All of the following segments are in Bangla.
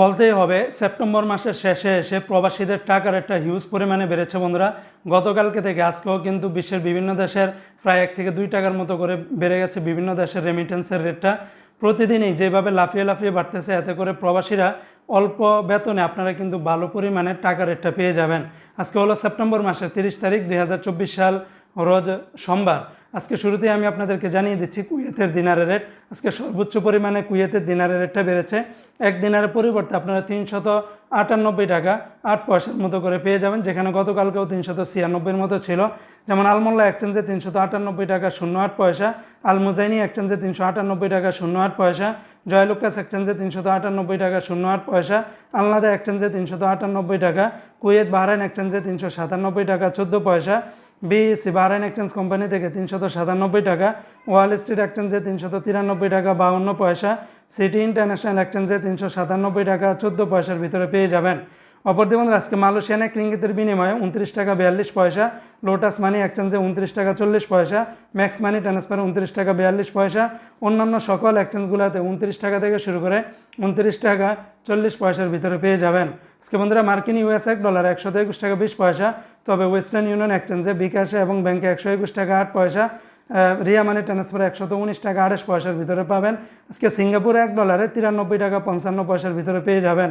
বলতেই হবে, সেপ্টেম্বর মাসের শেষে এসে প্রবাসীদের টাকার একটা হিউজ পরিমাণে বেড়েছে বন্ধুরা। গতকালকে থেকে আজকেও কিন্তু বিশ্বের বিভিন্ন দেশের প্রায় এক থেকে দুই টাকার মতো করে বেড়ে গেছে বিভিন্ন দেশের রেমিটেন্সের রেটটা প্রতিদিনই যেভাবে লাফিয়ে লাফিয়ে বাড়তেছে, এতে করে প্রবাসীরা অল্প বেতনে আপনারা কিন্তু ভালো পরিমাণে টাকা রেটটা পেয়ে যাবেন। আজকে হলো সেপ্টেম্বর মাসের তিরিশ তারিখ, দুই হাজার চব্বিশ সাল, রোজ সোমবার। আজকে শুরুতেই আমি আপনাদেরকে জানিয়ে দিচ্ছি, কুয়েতের দিনারের রেট। আজকে সর্বোচ্চ পরিমাণে কুয়েতের দিনারের রেটটা বেড়েছে। এক দিনারের পরিবর্তে আপনারা তিনশত আটানব্বই টাকা আট পয়সার মতো করে পেয়ে যাবেন, যেখানে গতকালকেও তিনশত ছিয়ানব্বইয়ের মতো ছিল। যেমন আলমোল্লা এক্সচেঞ্জে তিনশত আটানব্বই টাকা শূন্য আট পয়সা, আলমুজাইনি এক্সচেঞ্জে তিনশো আটানব্বই টাকা শূন্য আট পয়সা, জয়লুকাস এক্সচেঞ্জে তিনশত আটানব্বই টাকা শূন্য আট পয়সা, আলনাদা এক্সচেঞ্জে তিনশত আটানব্বই টাকা, কুয়েত বাহরাইন এক্সচেঞ্জে তিনশো সাতানব্বই টাকা চোদ্দ পয়সা বিএসসি বাহরাইন এক্সচেঞ্জ কোম্পানি থেকে তিনশত সাতানব্বই টাকা, ওয়াল স্ট্রিট এক্সচেঞ্জে তিনশত তিরানব্বই টাকা, বাউন্ন পয়সা, সিটি ইন্টারন্যাশনাল এক্সচেঞ্জে তিনশো সাতানব্বই টাকা, চোদ্দ পয়সার ভিতরে পেয়ে যাবেন। অপরদিকে বন্ধুরা, আজকে মালয়েশিয়ান এক রিঙ্গিতের বিনিময়ে উনত্রিশ টাকা বিয়াল্লিশ পয়সা, লোটাস মানি এক্সচেঞ্জে উনত্রিশ টাকা চল্লিশ পয়সা, ম্যাক্স মানি ট্রান্সফারে উনত্রিশ টাকা বিয়াল্লিশ পয়সা, অন্যান্য সকল এক্সচেঞ্জগুলোতে উনত্রিশ টাকা থেকে শুরু করে উনত্রিশ টাকা চল্লিশ পয়সার ভিতরে পেয়ে যাবেন। আজকে বন্ধুরা মার্কিন ইউএস এক ডলার একশো একুশ টাকা বিশ পয়সা, তবে ওয়েস্টার্ন ইউনিয়ন এক্সচেঞ্জে বিকাশে এবং ব্যাংকে একশো একুশ টাকা আট পয়সা রিয়া মানি ট্রান্সফারে একশত উনিশ টাকা আঠাশ পয়সার ভিতরে পাবেন। আজকে সিঙ্গাপুর এক ডলারে তিরানব্বই টাকা পঞ্চান্ন পয়সার ভিতরে পেয়ে যাবেন।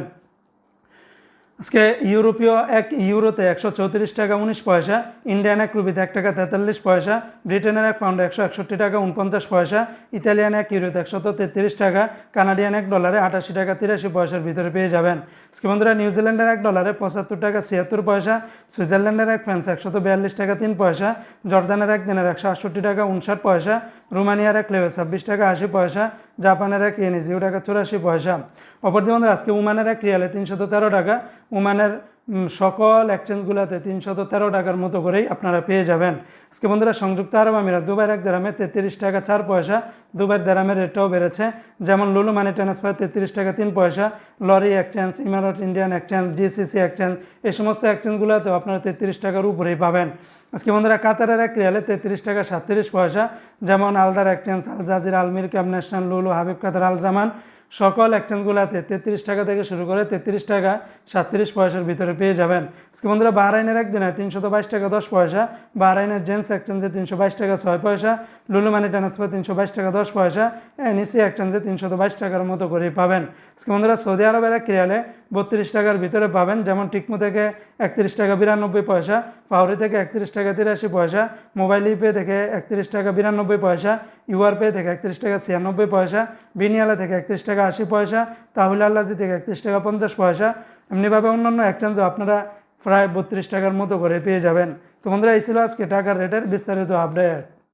আজকে ইউরোপীয় এক ইউরোতে একশো চৌত্রিশ টাকা উনিশ পয়সা, ইন্ডিয়ান এক রুপিতে এক টাকা তেতাল্লিশ পয়সা, ব্রিটেনের এক পাউন্ডে একশো একষট্টি টাকা উনপঞ্চাশ পয়সা, ইতালিয়ান এক ইউরোতে একশত তেত্রিশ টাকা, কানাডিয়ান এক ডলারে আটাশি টাকা তিরাশি পয়সার ভিতরে পেয়ে যাবেন। আজকে বন্ধুরা, নিউজিল্যান্ডের এক ডলারে পঁচাত্তর টাকা ছিয়াত্তর পয়সা, সুইজারল্যান্ডের এক ফ্রান্স একশত বিয়াল্লিশ টাকা তিন পয়সা, জর্দানের এক দিনের একশো আটষট্টি টাকা উনষাট পয়সা রোমানিয়ার এক লেভে ছাব্বিশ টাকা আশি পয়সা জাপানের এক ইয়েনি জিরো টাকা চুরাশি পয়সা। অপরদিকে আজকে উমানের এক রিয়ালে তিনশত তেরো টাকা উমানের উম, সকল এক্সচেঞ্জগুলোতে তিনশত তেরো টাকার মতো করেই আপনারা পেয়ে যাবেন। আজকে বন্ধুরা, সংযুক্ত আরব আমিরাত দুবার এক দেরামে তেত্রিশ টাকা চার পয়সা দুবার দেরামের রেটটাও বেড়েছে। যেমন লুলু মানি ট্রান্সফার তেত্রিশ টাকা তিন পয়সা, লরি এক্সচেঞ্জ ইমারত, ইন্ডিয়ান এক্সচেঞ্জ জিসিসি এক্সচেঞ্জ এই সমস্ত এক্সচেঞ্জগুলোতেও আপনারা তেত্রিশ টাকার উপরেই পাবেন। আজকে বন্ধুরা, কাতারের এক রিয়ালে তেত্রিশ টাকা সাতত্রিশ পয়সা, যেমন আলদার এক্সচেঞ্জ আল জাজির আলমির ক্যাব ন্যাশনাল লুলু, হাবিব কাতার, আল জামান সকল এক্সচেঞ্জগুলোতে তেত্রিশ টাকা থেকে শুরু করে তেত্রিশ টাকা সাতত্রিশ পয়সার ভিতরে পেয়ে যাবেন। আজকে বন্ধুরা বাহরাইনের একদিনে তিনশত বাইশ টাকা দশ পয়সা বাহরাইনের জেন্টস এক্সচেঞ্জে তিনশো বাইশ টাকা ছয় পয়সা লুলু মানি ট্রান্সফার তিনশো বাইশ টাকা, দশ পয়সা, এনইসি এক্সচেঞ্জে তিনশত বাইশ টাকার মতো করেই পাবেন। আজকে বন্ধুরা, সৌদি আরবের এক রিয়ালে বত্রিশ টাকার ভিতরে পাবেন, যেমন টিকমো থেকে একত্রিশ টাকা বিরানব্বই পয়সা পাউরি থেকে একত্রিশ টাকা তিরাশি পয়সা, মোবাইল ইপে থেকে একত্রিশ টাকা বিরানব্বই পয়সা, ইউআর পে থেকে একত্রিশ টাকা ছিয়ানব্বই পয়সা, বিনিয়ালা থেকে একত্রিশ টাকা আশি পয়সা, তাহুল আল্লাজি থেকে একত্রিশ টাকা পঞ্চাশ পয়সা, এমনিভাবে অন্যান্য এক্সচেঞ্জও আপনারা প্রায় বত্রিশ টাকার মতো করে পেয়ে যাবেন। তো বন্ধুরা, এই ছিল আজকে টাকার রেটের বিস্তারিত আপডেট।